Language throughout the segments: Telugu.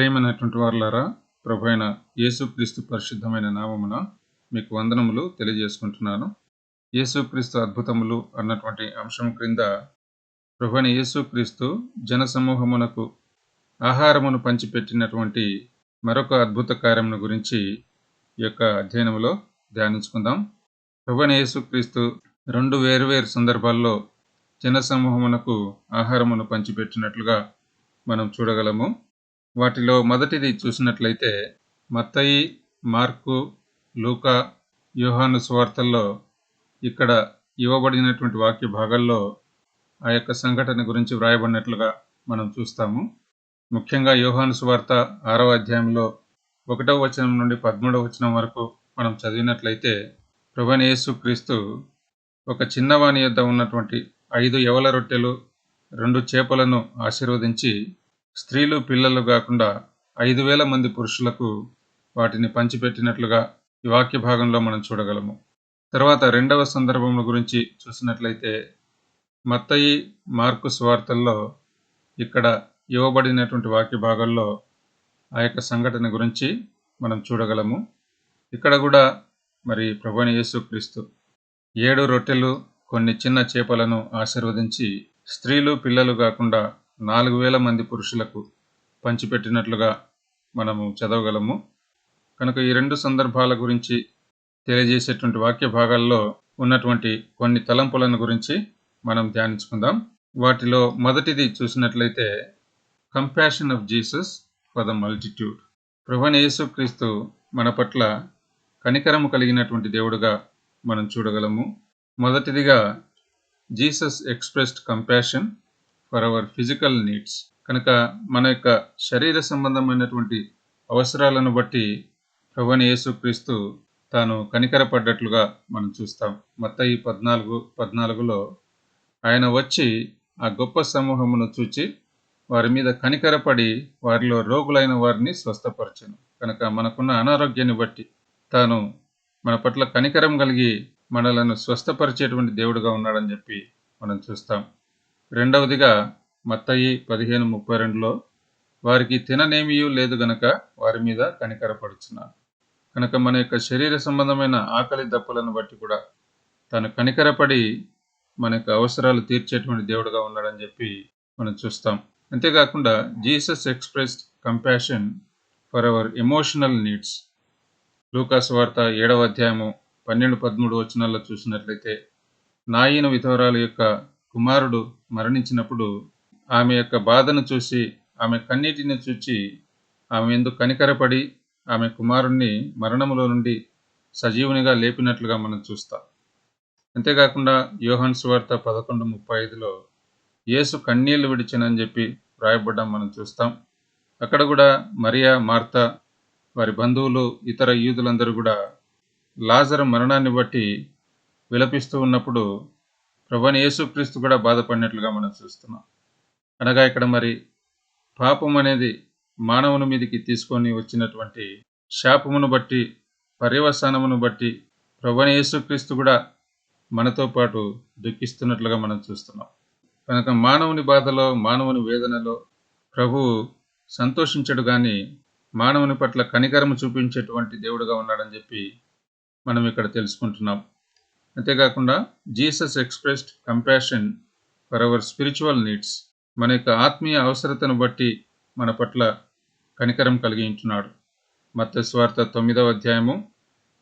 ప్రేమైనటువంటి వారులారా ప్రభు అయిన యేసుక్రీస్తు పరిశుద్ధమైన నామమున మీకు వందనములు తెలియజేసుకుంటున్నాను. యేసుక్రీస్తు అద్భుతములు అన్నటువంటి అంశం క్రింద ప్రభు అయిన యేసుక్రీస్తు జనసమూహమునకు ఆహారమును పంచిపెట్టినటువంటి మరొక అద్భుత కార్యమును గురించి ఈ యొక్క అధ్యయనంలో ధ్యానించుకుందాం. ప్రభు యేసుక్రీస్తు రెండు వేరువేరు సందర్భాల్లో జనసమూహమునకు ఆహారమును పంచిపెట్టినట్లుగా మనం చూడగలము. వాటిలో మొదటిది చూసినట్లయితే మత్తయి మార్కు లూకా యోహాను స్వార్తల్లో ఇక్కడ ఇవ్వబడినటువంటి వాక్య భాగాల్లో ఆ యొక్క సంఘటన గురించి వ్రాయబడినట్లుగా మనం చూస్తాము. ముఖ్యంగా యోహాను స్వార్త ఆరవ అధ్యాయంలో ఒకటవ వచనం నుండి పదమూడవ వచనం వరకు మనం చదివినట్లయితే ప్రుభణ యేసు క్రీస్తు ఒక చిన్నవాణి యొద్ద ఉన్నటువంటి ఐదు యవల రొట్టెలు రెండు చేపలను ఆశీర్వదించి స్త్రీలు పిల్లలు కాకుండా ఐదు వేల మంది పురుషులకు వాటిని పంచిపెట్టినట్లుగా ఈ వాక్య భాగంలో మనం చూడగలము. తర్వాత రెండవ సందర్భముల గురించి చూసినట్లయితే మత్తయి మార్కు స్వార్తల్లో ఇక్కడ ఇవ్వబడినటువంటి వాక్య భాగంలో ఆ యొక్క సంఘటన గురించి మనం చూడగలము. ఇక్కడ కూడా మరి ప్రభుని యేసుక్రీస్తు ఏడు రొట్టెలు కొన్ని చిన్న చేపలను ఆశీర్వదించి స్త్రీలు పిల్లలు కాకుండా నాలుగు వేల మంది పురుషులకు పంచిపెట్టినట్లుగా మనము చదవగలము. కనుక ఈ రెండు సందర్భాల గురించి తెలియజేసేటువంటి వాక్య భాగాల్లో ఉన్నటువంటి కొన్ని తలంపులను గురించి మనం ధ్యానించుకుందాం. వాటిలో మొదటిది చూసినట్లయితే compassion of Jesus for the multitude ప్రభుని యేసుక్రీస్తు మన పట్ల కనికరము కలిగినటువంటి దేవుడుగా మనం చూడగలము. మొదటిదిగా Jesus expressed compassion for our physical needs కనుక మన యొక్క శరీర సంబంధమైనటువంటి అవసరాలను బట్టి ప్రవణ యేసుక్రీస్తు తాను కనికరపడ్డట్లుగా మనం చూస్తాం. మత్తయి పద్నాలుగు పద్నాలుగులో ఆయన వచ్చి ఆ గొప్ప సమూహమును చూచి వారి మీద కనికరపడి వారిలో రోగులైన వారిని స్వస్థపరచను. కనుక మనకున్న అనారోగ్యాన్ని బట్టి తాను మన పట్ల కనికరం కలిగి మనలను స్వస్థపరిచేటువంటి దేవుడుగా ఉన్నాడని చెప్పి మనం చూస్తాం. రెండవదిగా మత్తయి పదిహేను ముప్పై రెండులో వారికి తిననేమియూ లేదు గనక వారి మీద కనికరపడుచున్నాను కనుక మన యొక్క శరీర సంబంధమైన ఆకలి దప్పులను బట్టి కూడా తను కనికరపడి మన యొక్క అవసరాలు తీర్చేటువంటి దేవుడుగా ఉన్నాడని చెప్పి మనం చూస్తాం. అంతేకాకుండా Jesus expressed compassion for our emotional needs. లూకాస్ వార్త ఏడవ అధ్యాయము పన్నెండు పదమూడు వచనాల్లో చూసినట్లయితే నాయిన విధవరాలు యొక్క కుమారుడు మరణించినప్పుడు ఆమె యొక్క బాధను చూసి ఆమె కన్నీటిని చూచి ఆమె ఎందుకు కనికరపడి ఆమె కుమారుణ్ణి మరణములో నుండి సజీవునిగా లేపినట్లుగా మనం చూస్తాం. అంతేకాకుండా యోహన్ సువార్త పదకొండు ముప్పై ఐదులో యేసు కన్నీళ్ళు విడిచినని చెప్పి వ్రాయబడ్డం మనం చూస్తాం. అక్కడ కూడా మరియా మార్త వారి బంధువులు ఇతర యూదులందరూ కూడా లాజర్ మరణాన్ని బట్టి విలపిస్తూ ఉన్నప్పుడు ప్రభుని యేసుక్రీస్తు కూడా బాధపడినట్లుగా మనం చూస్తున్నాం. అనగా ఇక్కడ మరి పాపం అనేది మానవుని మీదకి తీసుకొని వచ్చినటువంటి శాపమును బట్టి పర్యవసానమును బట్టి ప్రభుని యేసుక్రీస్తు కూడా మనతో పాటు దుఃఖిస్తున్నట్లుగా మనం చూస్తున్నాం. కనుక మానవుని బాధలో మానవుని వేదనలో ప్రభువు సంతోషించడు కానీ మానవుని పట్ల కనికరము చూపించేటువంటి దేవుడుగా ఉన్నాడని చెప్పి మనం ఇక్కడ తెలుసుకుంటున్నాం. అంతేకాకుండా Jesus expressed compassion for our spiritual needs మన యొక్క ఆత్మీయ అవసరతను బట్టి మన పట్ల కనికరం కలిగి ఉంటున్నాడు మత స్వార్థ తొమ్మిదవ అధ్యాయము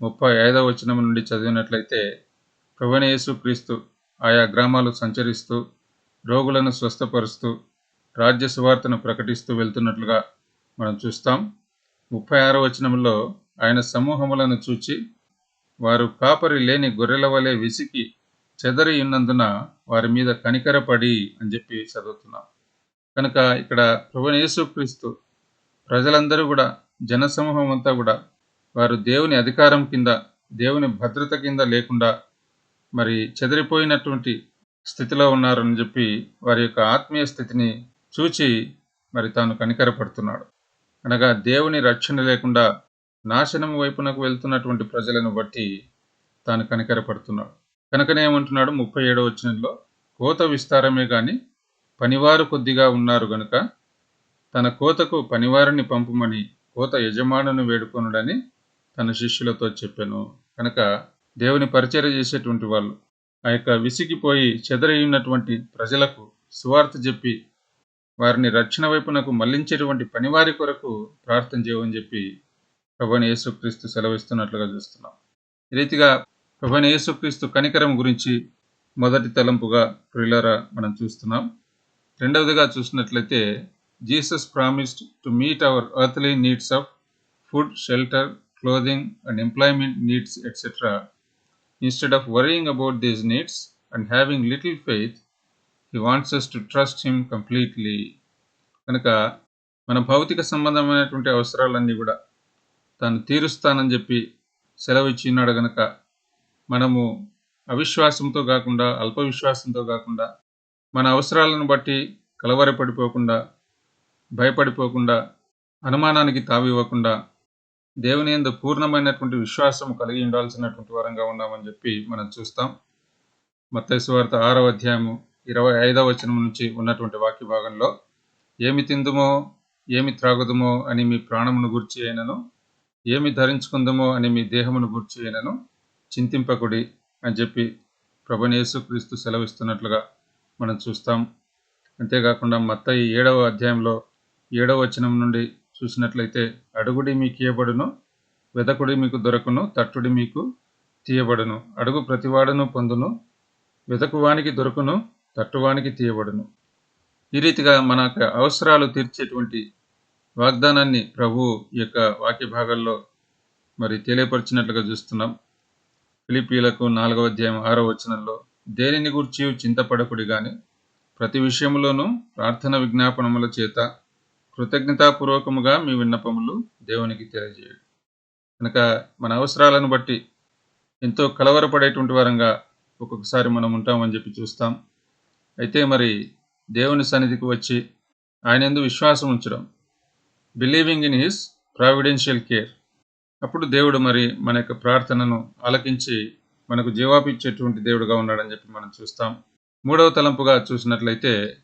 ముప్పై ఐదవ వచనం నుండి చదివినట్లయితే ప్రవణయేసు క్రీస్తు ఆయా గ్రామాలు సంచరిస్తూ రోగులను స్వస్థపరుస్తూ రాజ్య సువార్తను ప్రకటిస్తూ వెళ్తున్నట్లుగా మనం చూస్తాం. ముప్పై ఆరో వచనంలో ఆయన సమూహములను చూచి వారు కాపరి లేని గొర్రెల వలె విసికి చెదరి ఉన్నందున వారి మీద కనికరపడి అని చెప్పి చదువుతున్నాం. కనుక ఇక్కడ ప్రభునేసుక్రీస్తు ప్రజలందరూ కూడా జనసమూహం అంతా కూడా వారు దేవుని అధికారం కింద దేవుని భద్రత కింద లేకుండా మరి చెదిరిపోయినటువంటి స్థితిలో ఉన్నారని చెప్పి వారి యొక్క ఆత్మీయ స్థితిని చూచి మరి తాను కనికరపడుతున్నాడు. అనగా దేవుని రక్షణ లేకుండా నాశనం వైపునకు వెళ్తున్నటువంటి ప్రజలను బట్టి తాను కనికరపడుతున్నాడు. కనుకనే ఏమంటున్నాడు? ముప్పై ఏడవ వచనంలో కోత విస్తారమే గాని పనివారు కొద్దిగా ఉన్నారు గనుక తన కోతకు పనివారిని పంపమని కోత యజమానుని వేడుకొనుడని తన శిష్యులతో చెప్పాను. కనుక దేవుని పరిచయం చేసేటువంటి వాళ్ళు ఆ యొక్క విసిగిపోయి చెదరయ్యున్నటువంటి ప్రజలకు సువార్త చెప్పి వారిని రక్షణ వైపునకు మళ్ళించేటువంటి పనివారి కొరకు ప్రార్థన చేయమని చెప్పి ప్రభుని యేసుక్రీస్తు సెలవిస్తున్నట్లుగా చూస్తున్నాం. ఈ రీతిగా ప్రభుని యేసుక్రీస్తు కనికరం గురించి మొదటి తలంపుగా ప్రిలరా మనం చూస్తున్నాం. రెండవదిగా చూసినట్లయితే Jesus promised to meet our earthly needs of food shelter clothing and employment needs etcetera. Instead of worrying about these needs and having little faith he wants us to trust him completely. కనుక మన భౌతిక సంబంధమైనటువంటి అవసరాలన్నీ కూడా తాను తీరుస్తానని చెప్పి సెలవు ఇచ్చినాడు గనక మనము అవిశ్వాసంతో కాకుండా అల్ప విశ్వాసంతో కాకుండా మన అవసరాలను బట్టి కలవరపడిపోకుండా భయపడిపోకుండా అనుమానానికి తావివ్వకుండా దేవుని ఎందు పూర్ణమైనటువంటి విశ్వాసం కలిగి ఉండాల్సినటువంటి వరంగా ఉన్నామని చెప్పి మనం చూస్తాం. మత్స్యవార్త ఆరవ అధ్యాయము ఇరవై ఐదవ వచనం నుంచి ఉన్నటువంటి వాక్య భాగంలో ఏమి తిందుమో ఏమి త్రాగుదుమో అని మీ ప్రాణమును గుర్చి అయినను ఏమి ధరించుకుందామో అని మీ దేహమును గుర్చి అయినను చింతింపకుడి అని చెప్పి ప్రభనేసు క్రీస్తు సెలవిస్తున్నట్లుగా మనం చూస్తాం. అంతేకాకుండా మత్తయి ఏడవ అధ్యాయంలో ఏడవ వచనం నుండి చూసినట్లయితే అడుగుడి మీకు ఇయ్యబడును వెదకుడి మీకు దొరకును తట్టుడి మీకు తీయబడును. అడుగు ప్రతివాడును పొందును వెదకువానికి దొరకును తట్టువానికి తీయబడును. ఈ రీతిగా మన యొక్క అవసరాలు తీర్చేటువంటి వాగ్దానాన్ని ప్రభు యొక్క వాక్య భాగాల్లో మరి తెలియపరిచినట్లుగా చూస్తున్నాం. ఫిలిపీలకు నాలుగవ అధ్యాయం ఆరో వచనంలో దేనిని గురించి చింతపడకుడి కానీ ప్రతి విషయంలోనూ ప్రార్థన విజ్ఞాపనముల చేత కృతజ్ఞతాపూర్వకముగా మీ విన్నపములు దేవునికి తెలియజేయడు. కనుక మన అవసరాలను బట్టి ఎంతో కలవరపడేటువంటి వారంగా ఒక్కొక్కసారి మనం ఉంటామని చెప్పి చూస్తాం. అయితే మరి దేవుని సన్నిధికి వచ్చి ఆయన ఎందు విశ్వాసం ఉంచడం believing in his providential care అప్పుడు దేవుడు మరి మన యొక్క ప్రార్థనను ఆలకించి మనకు జీవాపిచ్చేటువంటి దేవుడుగా ఉన్నాడని చెప్పి మనం చూస్తాం. మూడవ తలంపుగా చూసినట్లయితే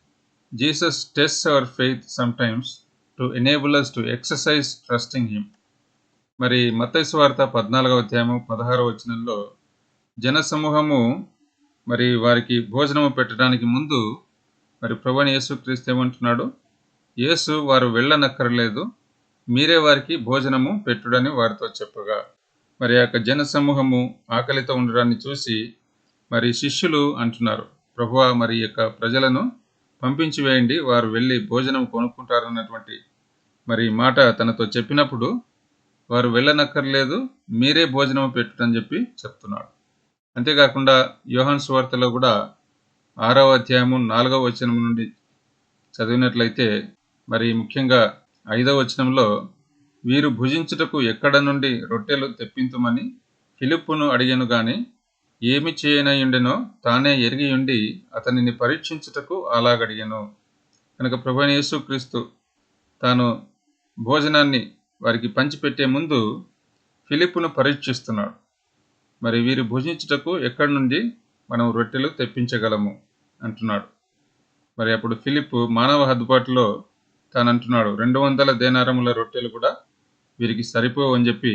Jesus test our faith sometimes to enable us to exercise trusting him మరి మత్తైసు వార్త పద్నాలుగవ అధ్యాయము పదహారవ వచనంలో జన సమూహము మరి వారికి భోజనము పెట్టడానికి ముందు మరి ప్రభుని యేసుక్రీస్తు ఏమంటున్నాడు? యేసు వారు వెళ్ళనక్కర్లేదు. మీరే వారికి భోజనము పెట్టుడని వారితో చెప్పగా. మరి ఆ యొక్క జన సమూహము ఆకలితో ఉండడాన్ని చూసి మరి శిష్యులు అంటున్నారు ప్రభువ మరి యొక్క ప్రజలను పంపించి వేయండి వారు వెళ్ళి భోజనం కొనుక్కుంటారన్నటువంటి మరి మాట తనతో చెప్పినప్పుడు వారు వెళ్ళనక్కర్లేదు మీరే భోజనం పెట్టుటని చెప్పి చెప్తున్నాడు. అంతేకాకుండా యోహాన్ స్వార్తలో కూడా ఆరవ అధ్యాయము నాలుగవ వచనం నుండి చదివినట్లయితే మరి ముఖ్యంగా ఐదవ వచనంలో వీరు భుజించుటకు ఎక్కడ నుండి రొట్టెలు తెప్పింతుమని ఫిలిప్పును అడిగాను గాని ఏమి చేయనయుండెనో తానే ఎరిగి ఉండి అతనిని పరీక్షించుటకు అలాగడిగాను కనుక ప్రభు యేసుక్రీస్తు తాను భోజనాన్ని వారికి పంచిపెట్టే ముందు ఫిలిప్పును పరీక్షిస్తున్నాడు. మరి వీరు భుజించుటకు ఎక్కడి నుండి మనం రొట్టెలు తెప్పించగలము? అంటున్నాడు. మరి అప్పుడు ఫిలిప్ మానవ హద్దుబాటులో తాను అంటున్నాడు రెండు వందల దేనారముల రొట్టెలు కూడా వీరికి సరిపోవని చెప్పి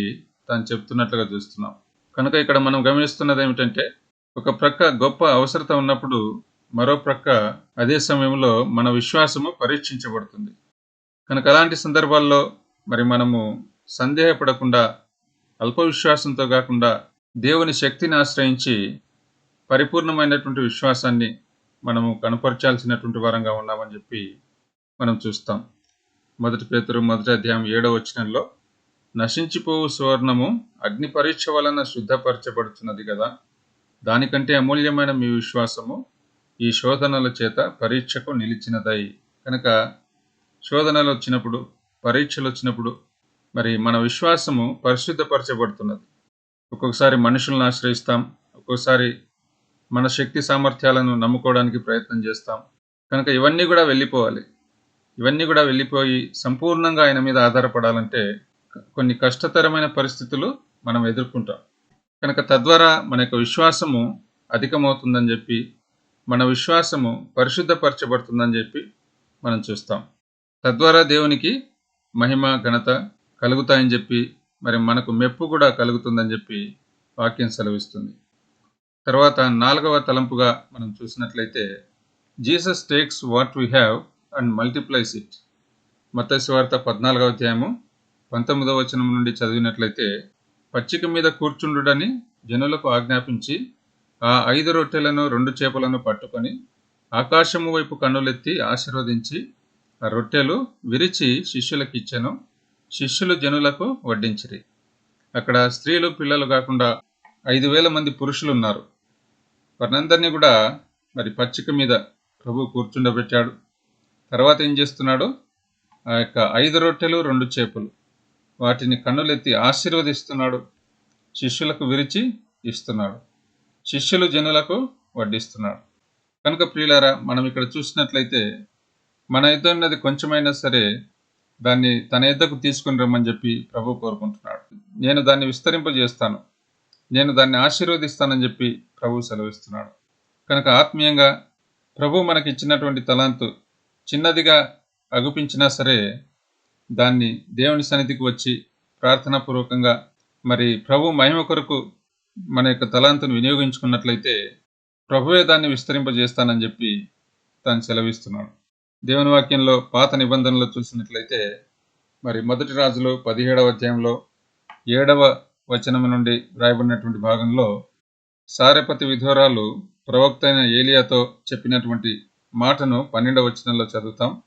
తాను చెప్తున్నట్లుగా చూస్తున్నాం. కనుక ఇక్కడ మనం గమనిస్తున్నది ఏమిటంటే ఒక ప్రక్క గొప్ప అవసరత ఉన్నప్పుడు మరో ప్రక్క అదే సమయంలో మన విశ్వాసము పరీక్షించబడుతుంది. కనుక అలాంటి సందర్భాల్లో మరి మనము సందేహపడకుండా అల్ప విశ్వాసంతో కాకుండా దేవుని శక్తిని ఆశ్రయించి పరిపూర్ణమైనటువంటి విశ్వాసాన్ని మనము కనపరచాల్సినటువంటి వారంగా ఉన్నామని చెప్పి మనం చూస్తాం. మొదటి పేతురు మొదటి అధ్యాయం ఏడవ వచనంలో నశించిపోవు సువర్ణము అగ్ని పరీక్ష వలన శుద్ధపరచబడుతున్నది కదా. దానికంటే అమూల్యమైన మీ విశ్వాసము ఈ శోధనల చేత పరీక్షకు నిలిచినదై. కనుక శోధనలు వచ్చినప్పుడు పరీక్షలు వచ్చినప్పుడు మరి మన విశ్వాసము పరిశుద్ధపరచబడుతున్నది. ఒక్కొక్కసారి మనుషులను ఆశ్రయిస్తాం ఒక్కొక్కసారి మన శక్తి సామర్థ్యాలను నమ్ముకోవడానికి ప్రయత్నం చేస్తాం. కనుక ఇవన్నీ కూడా వెళ్ళిపోవాలి. ఇవన్నీ కూడా వెళ్ళిపోయి సంపూర్ణంగా ఆయన మీద ఆధారపడాలంటే కొన్ని కష్టతరమైన పరిస్థితులు మనం ఎదుర్కొంటాం. కనుక తద్వారా మన యొక్క విశ్వాసము అధికమవుతుందని చెప్పి మన విశ్వాసము పరిశుద్ధపరచబడుతుందని చెప్పి మనం చూస్తాం. తద్వారా దేవునికి మహిమ ఘనత కలుగుతాయని చెప్పి మరి మనకు మెప్పు కూడా కలుగుతుందని చెప్పి వాక్యం సెలవిస్తుంది. తర్వాత నాలుగవ తలంపుగా మనం చూసినట్లయితే Jesus takes what we have and multiplies it మత్తయి వార్త పద్నాలుగవ అధ్యాయము పంతొమ్మిదవ వచనం నుండి చదివినట్లయితే పచ్చిక మీద కూర్చుండుడని జనులకు ఆజ్ఞాపించి ఆ ఐదు రొట్టెలను రెండు చేపలను పట్టుకొని ఆకాశము వైపు కన్నులెత్తి ఆశీర్వదించి ఆ రొట్టెలు విరిచి శిష్యులకు ఇచ్చెను. శిష్యులు జనులకు వడ్డించిరి. అక్కడ స్త్రీలు పిల్లలు కాకుండా ఐదు వేల మంది పురుషులు ఉన్నారు. వారినందరినీ కూడా మరి పచ్చిక మీద ప్రభు కూర్చుండబెట్టాడు. తర్వాత ఏం చేస్తున్నాడు? ఆ యొక్క ఐదు రొట్టెలు రెండు చేపలు. వాటిని కన్నులెత్తి ఆశీర్వదిస్తున్నాడు. శిష్యులకు విరిచి ఇస్తున్నాడు. శిష్యులు జనులకు వడ్డిస్తున్నాడు. కనుక ప్రియులారా మనం ఇక్కడ చూసినట్లయితే మన యుద్ధ ఉన్నది కొంచెమైనా సరే దాన్ని తన యుద్ధకు తీసుకుని రమ్మని చెప్పి ప్రభు కోరుకుంటున్నాడు. నేను దాన్ని విస్తరింపజేస్తాను. నేను దాన్ని ఆశీర్వదిస్తానని చెప్పి ప్రభు సెలవిస్తున్నాడు. కనుక ఆత్మీయంగా ప్రభు మనకి ఇచ్చినటువంటి తలాంతు చిన్నదిగా అగుపించినా సరే దాన్ని దేవుని సన్నిధికి వచ్చి ప్రార్థనాపూర్వకంగా మరి ప్రభు మహిమ కొరకు మన యొక్క తలాంతును వినియోగించుకున్నట్లయితే ప్రభువే దాన్ని విస్తరింపజేస్తానని చెప్పి తాను సెలవిస్తున్నాడు. దేవుని వాక్యంలో పాత నిబంధనలు చూసినట్లయితే మరి మొదటి రాజులు పదిహేడవ అధ్యాయంలో ఏడవ వచనం నుండి వ్రాయబడినటువంటి భాగంలో సారెపతి విధోరాలు ప్రవక్త అయిన ఏలియాతో చెప్పినటువంటి మాటను పన్నెండవ వచనంలో చదువుతాం.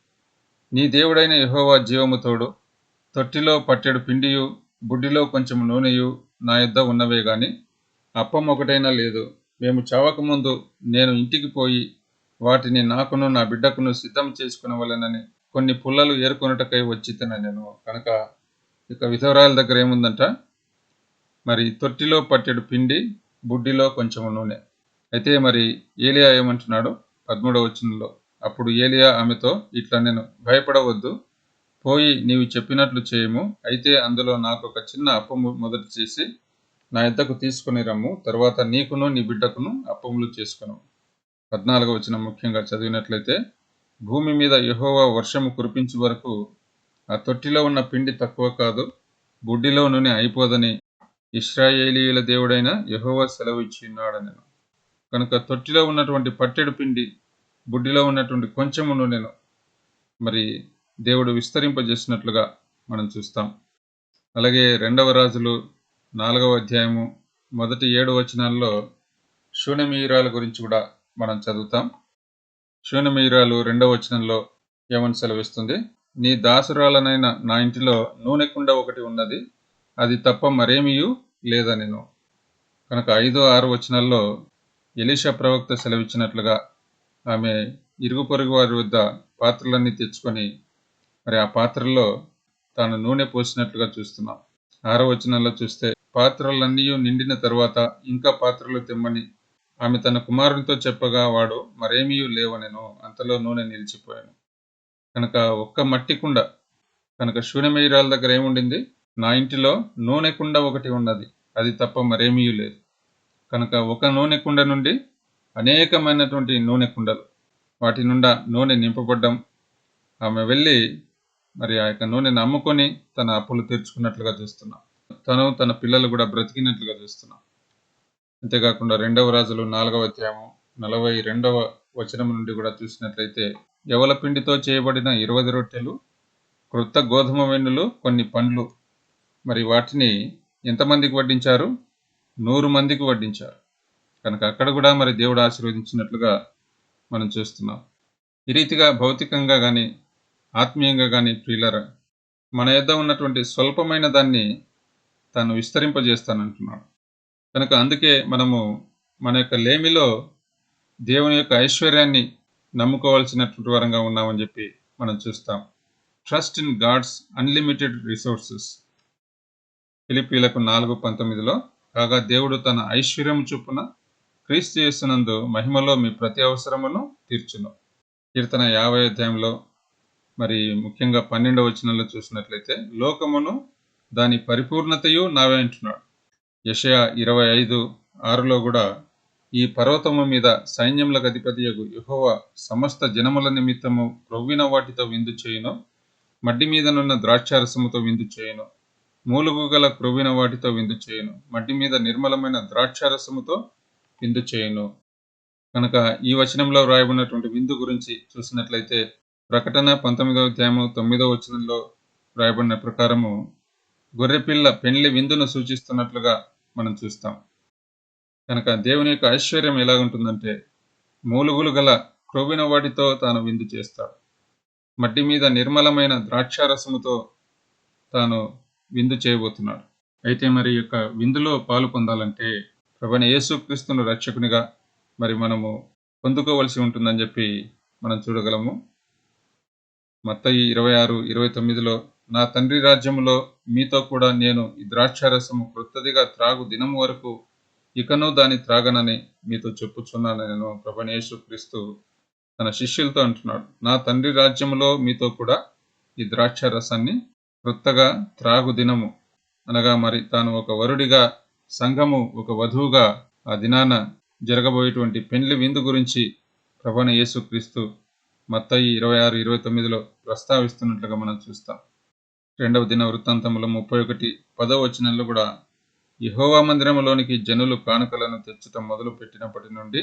నీ దేవుడైన యహోవా జీవము తోడు తొట్టిలో పట్టెడు పిండియు బుడ్డిలో కొంచెం నూనెయు నా యొద్ద ఉన్నవే గాని అప్పం ఒకటైనా లేదు. మేము చావకముందు నేను ఇంటికి పోయి వాటిని నాకును నా బిడ్డకును సిద్ధం చేసుకునవలెనని కొన్ని పుల్లలు ఏరుకొనుటకై వచ్చి నేను. కనుక ఇక విధవరాల దగ్గర ఏముందంట? మరి తొట్టిలో పట్టెడు పిండి బుడ్డిలో కొంచెం నూనె. అయితే మరి ఏలియా ఏమంటున్నాడు? పదమూడవ వచనంలో అప్పుడు ఏలియా ఆమెతో ఇట్లా నేను భయపడవద్దు పోయి నీవు చెప్పినట్లు చేయము అయితే అందులో నాకు ఒక చిన్న అప్పము మొదటి చేసి నా ఇద్దకు తీసుకుని రమ్ము తర్వాత నీకును నీ బిడ్డకును అప్పములు చేసుకును. పద్నాలుగో వచ్చిన ముఖ్యంగా చదివినట్లయితే భూమి మీద యహోవా వర్షము కురిపించే వరకు ఆ తొట్టిలో ఉన్న పిండి తక్కువ కాదు బుడ్డిలో నూనె అయిపోదని ఇస్రాయేలీల దేవుడైన యహోవా సెలవు ఇచ్చి ఉన్నాడని కనుక తొట్టిలో ఉన్నటువంటి పట్టెడు పిండి బుడ్డిలో ఉన్నటువంటి కొంచెము నూనెను మరి దేవుడు విస్తరింపజేసినట్లుగా మనం చూస్తాం. అలాగే రెండవ రాజులు నాలుగవ అధ్యాయము మొదటి ఏడు వచనాల్లో శూన్యమీరాల గురించి కూడా మనం చదువుతాం. శూన్యమీరాలు రెండవ వచనంలో ఏమని సెలవిస్తుంది? నీ దాసురాలనైన నా ఇంటిలో నూనె కుండ ఒకటి ఉన్నది అది తప్ప మరేమీయూ లేదనెను కనుక ఐదో ఆరు వచనాల్లో ఎలీషా ప్రవక్త సెలవిచ్చినట్లుగా ఆమె ఇరుగు పొరుగు వారి వద్ద పాత్రలన్నీ తెచ్చుకొని మరి ఆ పాత్రల్లో తాను నూనె పోసినట్లుగా చూస్తున్నాం. ఆరో వచనంలో చూస్తే పాత్రలన్నీ నిండిన తర్వాత ఇంకా పాత్రలు తెమ్మని ఆమె తన కుమారునితో చెప్పగా వాడు మరేమీ లేవనెను అంతలో నూనె నిలిచిపోయాను. కనుక ఒక్క మట్టి కుండ కనుక శూన్యమయ్యరాల దగ్గర ఏముండింది? నా ఇంటిలో నూనె కుండ ఒకటి ఉన్నది అది తప్ప మరేమీ లేదు. కనుక ఒక నూనె కుండ నుండి అనేకమైనటువంటి నూనె కుండలు వాటి నుండా నూనె నింపబడ్డం ఆమె వెళ్ళి మరి ఆ యొక్క నూనెను అమ్ముకొని తన అప్పులు తీర్చుకున్నట్లుగా చూస్తున్నాం. తను తన పిల్లలు కూడా బ్రతికినట్లుగా చూస్తున్నాం. అంతేకాకుండా రెండవ రాజులు నాలుగవ అధ్యాయము నలభై రెండవ వచనం నుండి కూడా చూసినట్లయితే ఎవల పిండితో చేయబడిన ఇరవై రొట్టెలు క్రొత్త గోధుమ వెన్నులు కొన్ని పండ్లు మరి వాటిని ఎంతమందికి వడ్డించారు? నూరు మందికి వడ్డించారు. కనుక అక్కడ కూడా మరి దేవుడు ఆశీర్వదించినట్లుగా మనం చూస్తున్నాం. ఈ రీతిగా భౌతికంగా కానీ ఆత్మీయంగా కానీ ప్రియులర మన యొద్ద ఉన్నటువంటి స్వల్పమైన దాన్ని తాను విస్తరింపజేస్తానంటున్నాడు. కనుక అందుకే మనము మన యొక్క లేమిలో దేవుని యొక్క ఐశ్వర్యాన్ని నమ్ముకోవాల్సినటువంటి వరంగా ఉన్నామని చెప్పి మనం చూస్తాం. Trust in God's unlimited resources ఫిలిపీలకు నాలుగు పంతొమ్మిదిలో కాగా దేవుడు తన ఐశ్వర్యం చొప్పున క్రీస్తు చేస్తున్నందు మహిమలో మీ ప్రతి అవసరమును తీర్చును. కీర్తన యాభై అధ్యాయంలో మరి ముఖ్యంగా పన్నెండవ వచనంలో చూసినట్లయితే లోకమును దాని పరిపూర్ణతయు నావే అంటున్నాడు. యషయ ఇరవై ఐదు ఆరులో కూడా ఈ పర్వతము మీద సైన్యములకు అధిపతియగు యహోవ సమస్త జనముల నిమిత్తము రొవ్విన వాటితో విందు చేయును మడ్డి మీదనున్న ద్రాక్షారసముతో విందు చేయును. మూలుగు గల క్రొవ్విన వాటితో విందు చేయను. మడ్డి మీద నిర్మలమైన ద్రాక్షారసముతో విందు చేయను. కనుక ఈ వచనంలో వ్రాయబడినటువంటి విందు గురించి చూసినట్లయితే ప్రకటన పంతొమ్మిదవ అధ్యాయము తొమ్మిదవ వచనంలో వ్రాయబడిన ప్రకారము గొర్రెపిల్ల పెండ్లి విందును సూచిస్తున్నట్లుగా మనం చూస్తాం. కనుక దేవుని యొక్క ఐశ్వర్యం ఎలాగుంటుందంటే మూలుగులు గల క్రొవ్విన వాటితో తాను విందు చేస్తాడు. మట్టి మీద నిర్మలమైన ద్రాక్షారసముతో తాను విందు చేయబోతున్నాడు. అయితే మరి యొక్క విందులో పాలు పొందాలంటే ప్రభుని యేసుక్రీస్తును రక్షకునిగా మరి మనము పొందుకోవలసి ఉంటుందని చెప్పి మనం చూడగలము. మత్తయి ఇరవై ఆరు ఇరవై తొమ్మిదిలో నా తండ్రి రాజ్యములో మీతో కూడా నేను ఈ ద్రాక్షారసము క్రొత్తదిగా త్రాగు దినం వరకు ఇకను దాన్ని త్రాగనని మీతో చెప్పుచున్నాను నేను ప్రభుని యేసుక్రీస్తు తన శిష్యులతో అంటున్నాడు. నా తండ్రి రాజ్యంలో మీతో కూడా ఈ ద్రాక్ష రసాన్ని క్రొత్తగా త్రాగు దినము అనగా మరి తాను ఒక వరుడిగా సంఘము ఒక వధువుగా ఆ దినాన జరగబోయేటువంటి పెండ్లి విందు గురించి ప్రభన యేసుక్రీస్తు మత్తయి ఇరవై ఆరు ఇరవై తొమ్మిదిలో ప్రస్తావిస్తున్నట్లుగా మనం చూస్తాం. రెండవ దిన వృత్తాంతంలో ముప్పై ఒకటి పదవ వచనంలో కూడా యహోవా మందిరములోనికి జనులు కానుకలను తెచ్చటం మొదలు పెట్టినప్పటి నుండి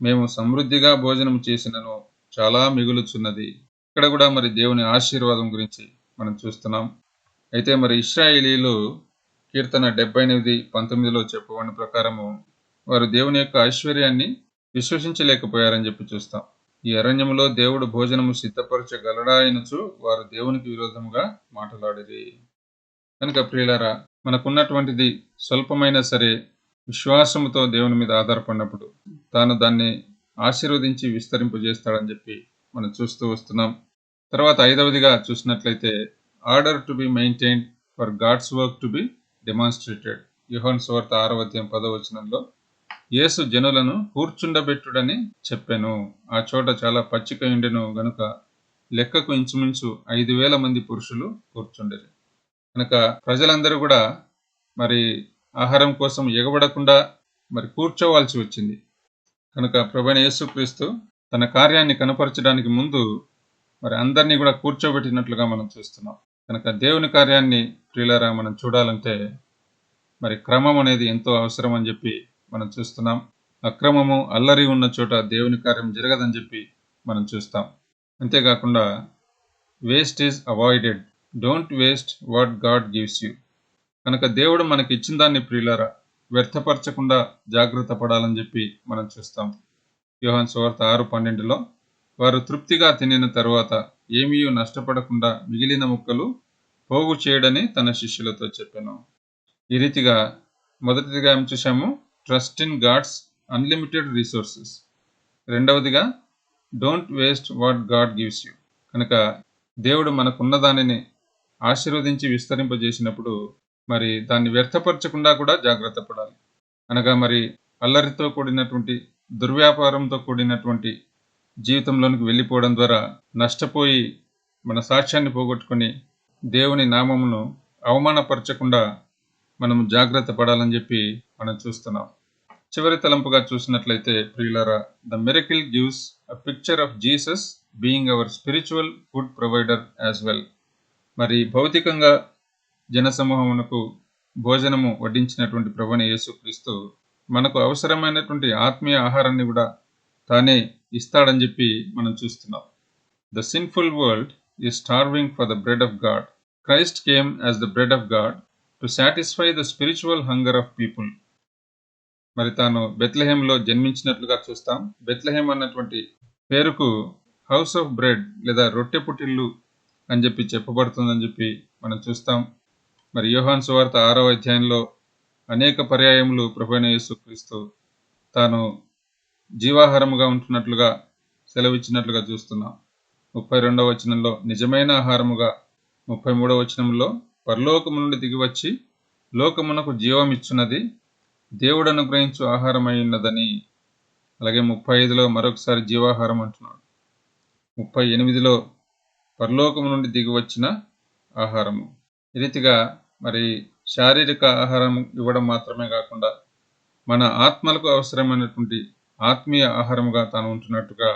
మేము సమృద్ధిగా భోజనం చేసినను చాలా మిగులుచున్నది. ఇక్కడ కూడా మరి దేవుని ఆశీర్వాదం గురించి మనం చూస్తున్నాం. అయితే మరి ఇస్రాయేలీలు కీర్తన డెబ్బై ఎనిమిది పంతొమ్మిదిలో చెప్పబడిన ప్రకారము వారు దేవుని యొక్క ఐశ్వర్యాన్ని విశ్వసించలేకపోయారని చెప్పి చూస్తాం. ఈ అరణ్యంలో దేవుడు భోజనము సిద్ధపరచగలడాయనుచు వారు దేవునికి విరోధముగా మాట్లాడేది కనుక ప్రియులారా మనకున్నటువంటిది స్వల్పమైనా సరే విశ్వాసముతో దేవుని మీద ఆధారపడినప్పుడు తాను దాన్ని ఆశీర్వదించి విస్తరింపజేస్తాడని చెప్పి మనం చూస్తూ వస్తున్నాం. తర్వాత ఐదవదిగా చూసినట్లయితే order to be maintained for God's work to be demonstrated యుహన్ సువార్త ఆరవ అధ్యాయం పదవచనంలో యేసు జనులను కూర్చుండబెట్టుడని చెప్పాను. ఆ చోట చాలా పచ్చిక ఉండెను గనుక లెక్కకు ఇంచుమించు ఐదు వేల మంది పురుషులు కూర్చుండేది కనుక ప్రజలందరూ కూడా మరి ఆహారం కోసం ఎగబడకుండా మరి కూర్చోవాల్సి వచ్చింది. కనుక ప్రభైన యేసుక్రీస్తు తన కార్యాన్ని కనపరచడానికి ముందు మరి అందరినీ కూడా కూర్చోబెట్టినట్లుగా మనం చూస్తున్నాం. కనుక దేవుని కార్యాన్ని ప్రియులారా మనం చూడాలంటే మరి క్రమం అనేది ఎంతో అవసరం అని చెప్పి మనం చూస్తున్నాం. అక్రమము అల్లరి ఉన్న చోట దేవుని కార్యం జరగదని చెప్పి మనం చూస్తాం. అంతేకాకుండా waste is avoided. Don't waste what God gives you. కనుక దేవుడు మనకి ఇచ్చిన దాన్ని ప్రియులారా వ్యర్థపరచకుండా జాగ్రత్త పడాలని చెప్పి మనం చూస్తాం. యోహన్ సువార్త ఆరు పన్నెండులో వారు తృప్తిగా తినిన తరువాత ఏమీ నష్టపడకుండా మిగిలిన ముక్కలు పోగు చేయడని తన శిష్యులతో చెప్పాను. ఈ రీతిగా మొదటిదిగా ఏం చూసాము trust in God's unlimited resources రెండవదిగా don't waste what God gives you కనుక దేవుడు మనకున్న దానిని ఆశీర్వదించి విస్తరింపజేసినప్పుడు మరి దాన్ని వ్యర్థపరచకుండా కూడా జాగ్రత్త పడాలి. అనగా మరి అల్లరితో కూడినటువంటి దుర్వ్యాపారంతో కూడినటువంటి జీవితంలోనికి వెళ్ళిపోవడం ద్వారా నష్టపోయి మన సాక్ష్యాన్ని పోగొట్టుకొని దేవుని నామమును అవమానపరచకుండా మనం జాగ్రత్త పడాలని చెప్పి మనం చూస్తున్నాం. చివరి తలంపుగా చూసినట్లయితే ప్రియులరా the miracle gives a picture of Jesus being our spiritual food provider as well. మరి భౌతికంగా జనసమూహమునకు భోజనము వడ్డించినటువంటి ప్రభుని యేసుక్రీస్తు మనకు అవసరమైనటువంటి ఆత్మీయ ఆహారాన్ని కూడా తానే ఇస్తాడని చెప్పి మనం చూస్తున్నాం. The sinful world is starving for the bread of God Christ came as the bread of God to satisfy the spiritual hunger of people మరి తాను బెత్లహేమ్లో జన్మించినట్లుగా చూస్తాం. బెత్లహేమ్ అన్నటువంటి పేరుకు హౌస్ ఆఫ్ బ్రెడ్ లేదా రొట్టె పుట్టిల్లు అని చెప్పి చెప్పబడుతుందని చెప్పి మనం చూస్తాం. మరి యోహాన్ సువార్త ఆరవ అధ్యాయంలో అనేక పర్యాయములు ప్రభైన యేసుక్రీస్తు తాను జీవాహారముగా ఉంటున్నట్లుగా సెలవిచ్చినట్లుగా చూస్తున్నాం. ముప్పై రెండవ వచనంలో నిజమైన ఆహారముగా ముప్పై మూడవ వచనంలో పరలోకము నుండి దిగివచ్చి లోకమునకు జీవమిచ్చున్నది దేవుడు అనుగ్రహించు ఆహారమై ఉన్నదని అలాగే ముప్పై ఐదులో మరొకసారి జీవాహారం అంటున్నాడు. ముప్పై ఎనిమిదిలో పరలోకము నుండి దిగివచ్చిన ఆహారము. ఈ రీతిగా మరి శారీరక ఆహారం ఇవ్వడం మాత్రమే కాకుండా మన ఆత్మలకు అవసరమైనటువంటి ఆత్మీయ ఆహారముగా తాను ఉంటున్నట్టుగా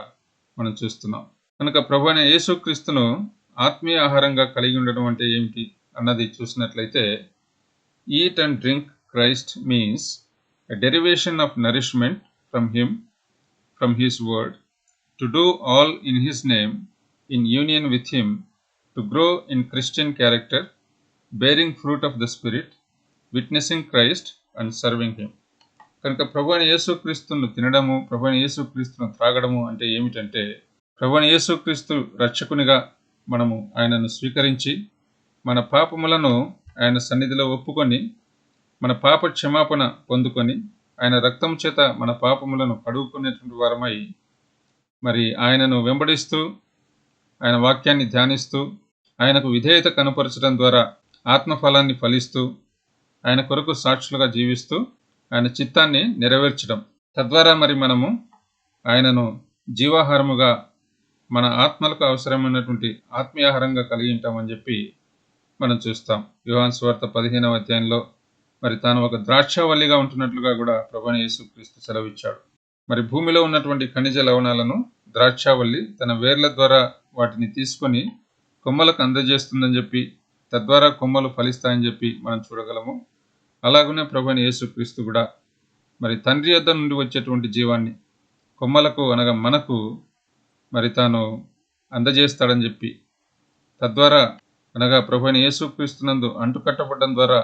మనం చూస్తున్నాం. కనుక ప్రభు అయిన యేసుక్రీస్తును ఆత్మీయ ఆహారంగా కలిగి ఉండడం అంటే ఏమిటి అన్నది చూసినట్లయితే eat and drink Christ means a derivation of nourishment from him from his word to do all in his name in union with him to grow in Christian character bearing fruit of the spirit witnessing Christ and serving him కనుక ప్రభు యేసుక్రీస్తును తినడము ప్రభు యేసుక్రీస్తును త్రాగడము అంటే ఏమిటంటే ప్రభు యేసుక్రీస్తు రక్షకునిగా మనము ఆయనను స్వీకరించి మన పాపములను ఆయన సన్నిధిలో ఒప్పుకొని మన పాప క్షమాపణ పొందుకొని ఆయన రక్తం చేత మన పాపములను కడుగుకునేటువంటి వారమై మరి ఆయనను వెంబడిస్తూ ఆయన వాక్యాన్ని ధ్యానిస్తూ ఆయనకు విధేయత కనపరచడం ద్వారా ఆత్మఫలాన్ని ఫలిస్తూ ఆయన కొరకు సాక్షులుగా జీవిస్తూ ఆయన చిత్తాన్ని నెరవేర్చడం. తద్వారా మరి మనము ఆయనను జీవాహారముగా మన ఆత్మలకు అవసరమైనటువంటి ఆత్మీయాహారంగా కలిగి ఉంటామని చెప్పి మనం చూస్తాం. యుహాన్ స్వార్థ పదిహేనవ అధ్యాయంలో మరి తాను ఒక ద్రాక్షవల్లిగా ఉంటున్నట్లుగా కూడా ప్రభుని యేసుక్రీస్తు సెలవిచ్చాడు. మరి భూమిలో ఉన్నటువంటి ఖనిజ లవణాలను ద్రాక్షావల్లి తన వేర్ల ద్వారా వాటిని తీసుకొని కొమ్మలకు అందజేస్తుందని చెప్పి తద్వారా కొమ్మలు ఫలిస్తాయని చెప్పి మనం చూడగలము. అలాగనే ప్రభుని యేసుక్రీస్తు కూడా మరి తండ్రి యొద్ద నుండి వచ్చేటువంటి జీవాన్ని కొమ్మలకు అనగా మనకు మరి తాను అందజేస్తాడని చెప్పి తద్వారా అనగా ప్రభుని యేసుక్రీస్తునందు అంటుకట్టబడడం ద్వారా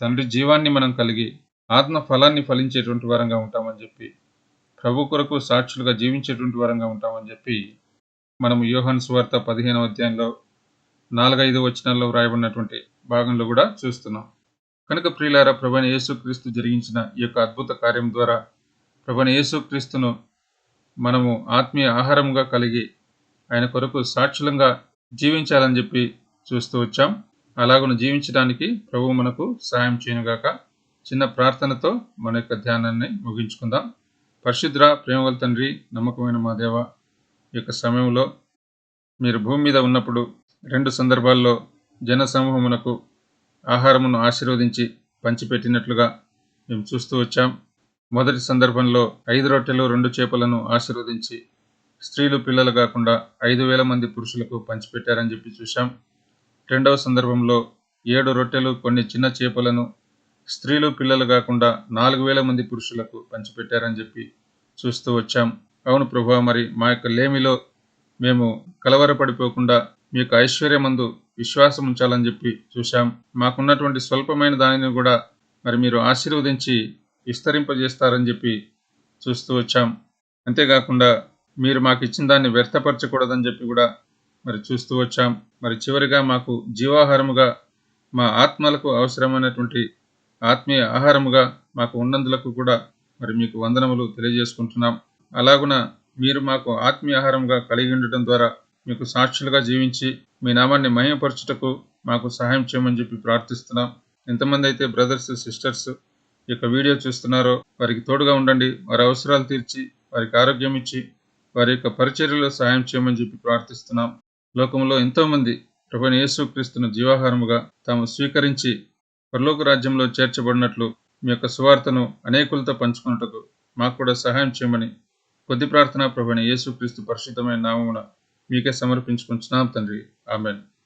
తండ్రి జీవాన్ని మనం కలిగి ఆత్మ ఫలాన్ని ఫలించేటువంటి వరంగా ఉంటామని చెప్పి ప్రభు కొరకు సాక్షులుగా జీవించేటువంటి వరంగా ఉంటామని చెప్పి మనము యోహన్ స్వార్త పదిహేనవ అధ్యాయంలో నాలుగైదు వచనాల్లో వ్రాయబడినటువంటి భాగంలో కూడా చూస్తున్నాం. కనుక ప్రియులార ప్రభాని యేసుక్రీస్తు జరిగించిన ఈ యొక్క అద్భుత కార్యం ద్వారా ప్రభని యేసుక్రీస్తును మనము ఆత్మీయ ఆహారంగా కలిగి ఆయన కొరకు సాక్షులంగా జీవించాలని చెప్పి చూస్తూ వచ్చాం. అలాగను జీవించడానికి ప్రభు మనకు సహాయం చేయనుగాక చిన్న ప్రార్థనతో మన యొక్క ధ్యానాన్ని ముగించుకుందాం. పరిశుద్ర ప్రేమగల తండ్రి నమ్మకమైన మా దేవ ఈ యొక్క సమయంలో మీరు భూమి మీద ఉన్నప్పుడు రెండు సందర్భాల్లో జన సమూహమునకు ఆహారమును ఆశీర్వదించి పంచిపెట్టినట్లుగా మేము చూస్తూ వచ్చాం. మొదటి సందర్భంలో ఐదు రొట్టెలు రెండు చేపలను ఆశీర్వదించి స్త్రీలు పిల్లలు కాకుండా ఐదు వేల మంది పురుషులకు పంచిపెట్టారని చెప్పి చూశాం. రెండవ సందర్భంలో ఏడు రొట్టెలు కొన్ని చిన్న చేపలను స్త్రీలు పిల్లలు కాకుండా నాలుగు వేల మంది పురుషులకు పంచిపెట్టారని చెప్పి చూస్తూ వచ్చాం. అవును ప్రభా మరి మా యొక్క లేమిలో మేము కలవరపడిపోకుండా మీ యొక్క ఐశ్వర్యమందు విశ్వాసం ఉంచాలని చెప్పి చూశాం. మాకున్నటువంటి స్వల్పమైన దానిని కూడా మరి మీరు ఆశీర్వదించి విస్తరింపజేస్తారని చెప్పి చూస్తూ వచ్చాం. అంతేకాకుండా మీరు మాకు ఇచ్చిన దాన్ని వ్యర్థపరచకూడదని చెప్పి కూడా మరి చూస్తూ వచ్చాం. మరి చివరిగా మాకు జీవాహారముగా మా ఆత్మలకు అవసరమైనటువంటి ఆత్మీయ ఆహారముగా మాకు ఉన్నందులకు కూడా మరి మీకు వందనములు తెలియజేసుకుంటున్నాం. అలాగున మీరు మాకు ఆత్మీయ ఆహారంగా కలిగి ఉండటం ద్వారా మీకు సాక్షులుగా జీవించి మీ నామాన్ని మహిమపరచుటకు మాకు సహాయం చేయమని చెప్పి ప్రార్థిస్తున్నాం. ఎంతమంది అయితే బ్రదర్స్ సిస్టర్స్ ఈ యొక్క వీడియో చూస్తున్నారో వారికి తోడుగా ఉండండి. వారి అవసరాలు తీర్చి వారికి ఆరోగ్యం ఇచ్చి వారి యొక్క పరిచర్యలో సహాయం చేయమని చెప్పి ప్రార్థిస్తున్నాం. లోకంలో ఎంతోమంది ప్రభుని యేసుక్రీస్తును జీవాహారముగా తాము స్వీకరించి పరలోక రాజ్యంలో చేర్చబడినట్లు మీ యొక్క సువార్తను అనేకులతో పంచుకున్నట్టుకు మాకు కూడా సహాయం చేయమని కొద్ది ప్రార్థన ప్రభుని యేసుక్రీస్తు పరిశుద్ధమైన నామమున మీకే సమర్పించుకుంటున్నాం తండ్రి. ఆమెన్.